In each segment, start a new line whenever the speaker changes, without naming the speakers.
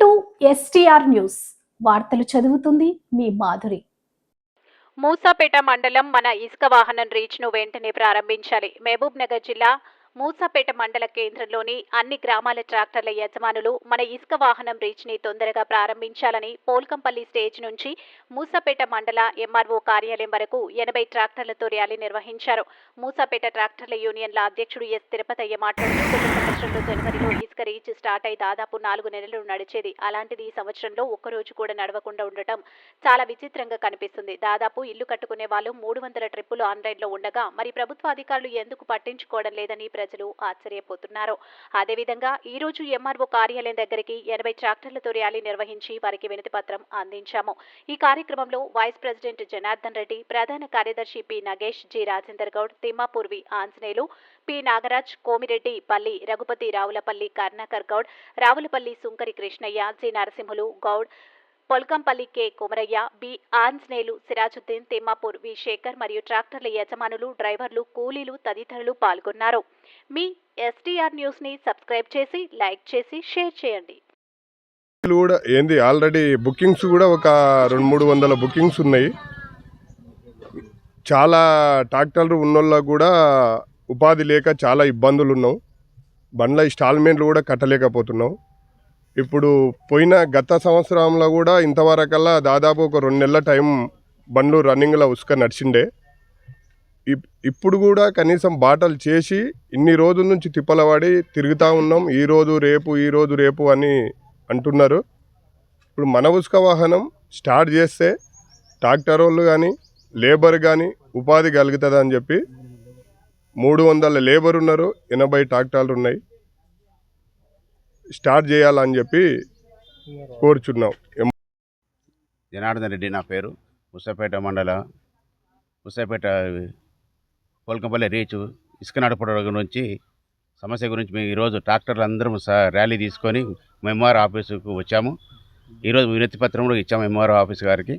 To STR news. వార్తలు చదువుతుంది మీ మాధురి.
మూసాపేట మండలం మన ఇసుక వాహనం రీచ్ను వెంటనే ప్రారంభించాలి. మహబూబ్ నగర్ జిల్లా మూసాపేట మండల కేంద్రంలోని అన్ని గ్రామాల ట్రాక్టర్ల యజమానులు మన ఇసుక వాహనం రీచ్ని తొందరగా ప్రారంభించాలని పోల్కంపల్లి స్టేజ్ నుంచి మూసాపేట మండల ఎంఆర్ఓ కార్యాలయం వరకు ఎనభై ట్రాక్టర్లతో ర్యాలీ నిర్వహించారు. మూసాపేట ట్రాక్టర్ల యూనియన్ల అధ్యక్షుడు ఎస్. తిరుపతయ్య మాట్లాడుతూ గత సంవత్సరంలో జనవరిలో ఇసుక రీచ్ స్టార్ట్ అయి దాదాపు నాలుగు నెలలు నడిచేది. అలాంటిది ఈ సంవత్సరంలో ఒక్కరోజు కూడా నడవకుండా ఉండటం చాలా విచిత్రంగా కనిపిస్తుంది. దాదాపు ఇల్లు కట్టుకునే వాళ్ళు మూడు వందల ట్రిప్పులు ఆన్లైన్లో ఉండగా మరి ప్రభుత్వ అధికారులు ఎందుకు పట్టించుకోవడం లేదని ప్రజలు ఆశ్చర్యపోతున్నారు. అదేవిధంగా ఈ రోజు ఎంఆర్ఓ కార్యాలయం దగ్గరికి ఎనభై ట్రాక్టర్లతో ర్యాలీ నిర్వహించి వారికి వినతి పత్రం అందించాము. ఈ కార్యక్రమంలో వైస్ ప్రెసిడెంట్ జనార్దన్ రెడ్డి ప్రధాన కార్యదర్శి P Nagesh G Rajender Goud తిమ్మాపూర్వి Anjaneyulu P Nagaraj Komireddy Palli Raghupathi Ravulapalli Karnakar Goud Ravulapalli Sunkari Krishnaiah G Narasimhulu Goud Polkampalli K. Kumaraiah B. Anjaneyulu Sirajuddin Timmapur V. Shekar మరియు ట్రాక్టర్ల యజమానులు డ్రైవర్లు కూలీలు తదితరులు పాల్గొన్నారు. మీ ఎస్టీఆర్ న్యూస్ని సబ్స్క్రైబ్ చేసి లైక్ చేసి షేర్ చేయండి.
కూడా ఏంది ఆల్రెడీ బుకింగ్స్ కూడా ఒక రెండు మూడు వందల బుకింగ్స్ ఉన్నాయి. చాలా ట్రాక్టర్లు ఉన్నోళ్ళ కూడా ఉపాధి లేక చాలా ఇబ్బందులు ఉన్నాం బండ్ల ఇన్స్టాల్మెంట్లు కూడా కట్టలేకపోతున్నాం. ఇప్పుడు పోయిన గత సంవత్సరంలో కూడా ఇంతవరకల్లా దాదాపు ఒక రెండు నెలల టైం బండ్లు రన్నింగ్లో ఉసుక నడిచిండే. ఇప్- ఇప్పుడు కూడా కనీసం బాటలు చేసి ఇన్ని రోజుల నుంచి తిప్పలవాడి తిరుగుతూ ఉన్నాం. ఈ రోజు రేపు ఈ రోజు రేపు అని అంటున్నారు. ఇప్పుడు మన ఉసుక వాహనం స్టార్ట్ చేస్తే ట్రాక్టర్ వాళ్ళు కానీ లేబర్ కానీ ఉపాధి కలుగుతుంది అని చెప్పి మూడు వందల లేబర్ ఉన్నారు. ఎనభై ట్రాక్టర్లు ఉన్నాయి. స్టార్ట్ చేయాలని చెప్పి కోరుచున్నాం.
జనార్దన్ రెడ్డి నా పేరు. ముసాపేట మండల ముసాపేట కోల్కంపల్లి రీచ్ ఇసుక నడపడం నుంచి సమస్య గురించి మేము ఈరోజు ట్రాక్టర్లు అందరం స ర్యాలీ తీసుకొని ఎంఆర్ ఆఫీసుకు వచ్చాము. ఈరోజు వినతి పత్రం కూడా ఇచ్చాము ఎంఆర్ ఆఫీస్ గారికి.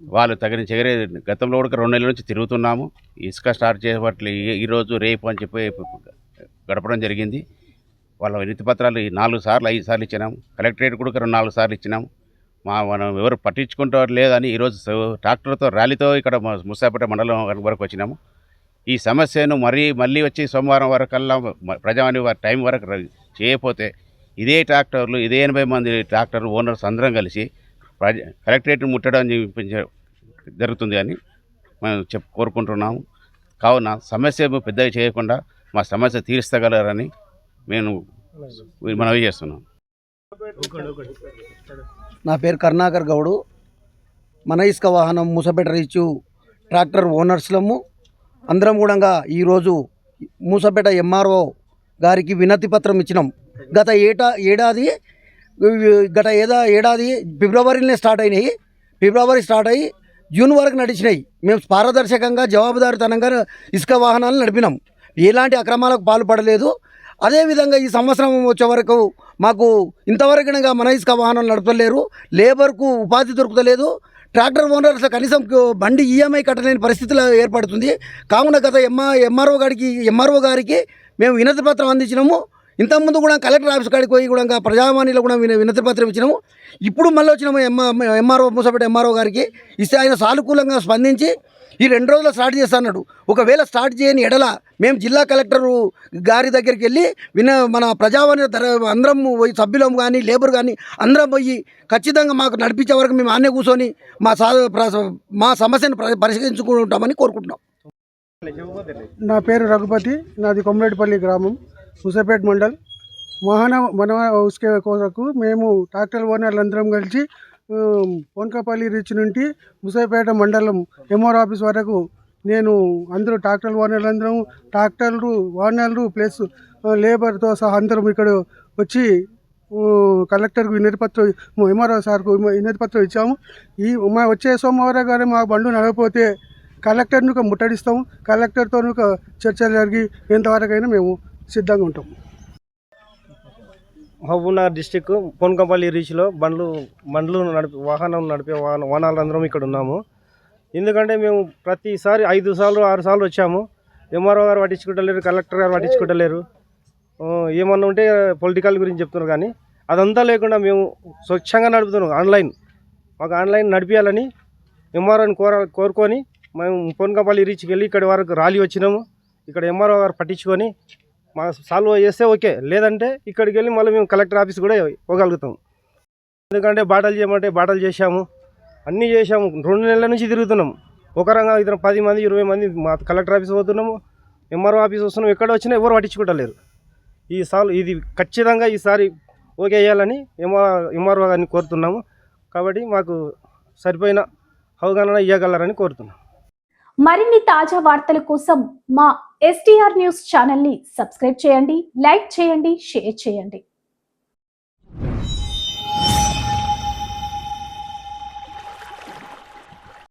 వాళ్ళు తగిన చెగరే గతంలో కూడా రెండు నెలల నుంచి తిరుగుతున్నాము. ఇసుక స్టార్ట్ చేపట్ల ఈరోజు రేపు అని చెప్పి గడపడం జరిగింది. వాళ్ళ వినతి పత్రాలు నాలుగు సార్లు ఐదు సార్లు ఇచ్చినాం కలెక్టరేట్ కూడా రెండు నాలుగు సార్లు ఇచ్చినాం మా మనం ఎవరు పట్టించుకుంటారు లేదని ఈరోజు ట్రాక్టర్తో ర్యాలీతో ఇక్కడ ముసాపేట మండలం వరకు వచ్చినాము. ఈ సమస్యను మరీ మళ్ళీ వచ్చి సోమవారం వరకల్లా మ- ప్రజావాణి వారి టైం వరకు చేయకపోతే ఇదే ట్రాక్టర్లు ఇదే ఎనభై మంది ట్రాక్టర్ ఓనర్స్ అందరం కలిసి ప్రజ కలెక్టరేట్ ముట్టడం చూపించ- జరుగుతుంది అని మేము చెప్ కోరుకుంటున్నాము. కావున సమస్య పెద్దగా చేయకుండా మా సమస్య తీరుస్తగలరని మేము మనవి చేస్తున్నాం.
నా పేరు కరుణాకర్ గౌడు. మన ఇసుక వాహనం మూసపేట రీచు ట్రాక్టర్ ఓనర్స్లము. అందరం కూడా ఈరోజు మూసపేట ఎంఆర్ఓ గారికి వినతి పత్రం ఇచ్చినాం. గత ఏటా ఏడాది గత ఏదా ఏడాది ఫిబ్రవరిలోనే స్టార్ట్ అయినాయి. ఫిబ్రవరి స్టార్ట్ అయ్యి జూన్ వరకు నడిచినాయి. మేము పారదర్శకంగా జవాబుదారితనంగా ఇసుక వాహనాలు నడిపినాం. ఎలాంటి అక్రమాలకు పాల్పడలేదు. అదేవిధంగా ఈ సంవత్సరం వచ్చే వరకు మాకు ఇంతవరకు మన ఇసుక వాహనాలు నడపలేరు లేబర్కు ఉపాధి దొరుకుతలేదు. ట్రాక్టర్ ఓనర్స్ కనీసం బండి ఈఎంఐ కట్టలేని పరిస్థితులు ఏర్పడుతుంది. కావున గత ఎంఆర్ ఎంఆర్ఓ గారికి ఎంఆర్ఓ గారికి మేము వినతి పత్రం అందించినాము. ఇంతకుముందు కూడా కలెక్టర్ ఆఫీస్ కాడికి పోయి కూడా ప్రజావాణిలో కూడా వినతి పత్రం ఇచ్చినాము. ఇప్పుడు మళ్ళీ వచ్చినాము ఎంఆర్ ఎంఆర్ఓ మూసపేట ఎంఆర్ఓ గారికి ఇస్తే ఆయన సానుకూలంగా స్పందించి ఈ రెండు రోజుల్లో స్టార్ట్ చేస్తాడు ఒకవేళ స్టార్ట్ చేయని ఎడల మేము జిల్లా కలెక్టరు గారి దగ్గరికి వెళ్ళి విన మన ప్రజావాణి అందరం పోయి సభ్యులం కానీ లేబర్ కానీ అందరం పోయి ఖచ్చితంగా మాకు నడిపించే వరకు మేము ఆనే కూర్చొని మా సా మా సమస్యను పరిష్కరించుకుంటామని కోరుకుంటున్నాం.
నా పేరు రఘుపతి నాది కొమ్మరెడ్డిపల్లి గ్రామం ముసపేట్ మండల్. వాహన మన ఉసుకే కొరకు మేము ట్రాక్టర్ ఓనర్లు అందరం కలిసి పోన్కాపల్లి రీచ్ నుండి ముసైపేట మండలం ఎంఆర్ ఆఫీస్ వరకు నేను అందరూ ట్రాక్టర్ ఓనర్లు అందరం ట్రాక్టర్లు ఓనర్లు ప్లస్ లేబర్తో సహా అందరం ఇక్కడ వచ్చి కలెక్టర్కు వినతి పత్రం ఎంఆర్ఓ సార్కు వినతి పత్రం ఇచ్చాము. ఈ మా వచ్చే సోమవారం కానీ మా బండు నడకపోతే కలెక్టర్ను ఒక ముట్టడిస్తాము. కలెక్టర్తో ఒక చర్చలు జరిగి ఎంతవరకైనా మేము సిద్ధంగా ఉంటాం
మహబూబ్నగర్ డిస్టిక్ పొన్కంపల్లి రీచ్లో బండ్లు బండ్లు నడిపి వాహనం నడిపే వాహన వాహనాలందరం ఇక్కడ ఉన్నాము. ఎందుకంటే మేము ప్రతిసారి ఐదు సార్లు ఆరు సార్లు వచ్చాము. ఎంఆర్ఓ గారు పట్టించుకుంటలేరు కలెక్టర్ గారు పట్టించుకుంటలేరు. ఏమన్నా ఉంటే పొలిటికల్ గురించి చెప్తున్నారు కానీ అదంతా లేకుండా మేము స్వచ్ఛంగా నడుపుతున్నాం ఆన్లైన్. మాకు ఆన్లైన్ నడిపించాలని ఎంఆర్ఓని కోర కోరుకొని మేము పొన్కంపల్లి రీచ్కి వెళ్ళి ఇక్కడి వరకు ర్యాలీ వచ్చినాము. ఇక్కడ ఎంఆర్ఓ గారు పట్టించుకొని మా సాల్వ్ చేస్తే ఓకే లేదంటే ఇక్కడికి వెళ్ళి మళ్ళీ మేము కలెక్టర్ ఆఫీస్ కూడా ఇవ్వగలుగుతాం ఎందుకంటే బాటలు చేయమంటే బాటలు చేశాము అన్నీ చేశాము. రెండు నెలల నుంచి తిరుగుతున్నాం. ఒక రంగా ఇద్దరు పది మంది ఇరవై మంది మా కలెక్టర్ ఆఫీస్ పోతున్నాము ఎంఆర్ఓ ఆఫీస్ వస్తున్నాం ఎక్కడ వచ్చినా ఎవరు పట్టించుకుంటలేరు. ఈ సాల్వ్ ఇది ఖచ్చితంగా ఈసారి ఓకే చేయాలని ఎంఆర్ ఎంఆర్ఓ గారిని కోరుతున్నాము. కాబట్టి మాకు సరిపోయిన అవగాహన ఇవ్వగలరని కోరుతున్నాం.
మరిన్ని తాజా వార్తల కోసం మా ఎస్టీఆర్ న్యూస్ ఛానల్ని సబ్స్క్రైబ్ చేయండి లైక్ చేయండి షేర్ చేయండి.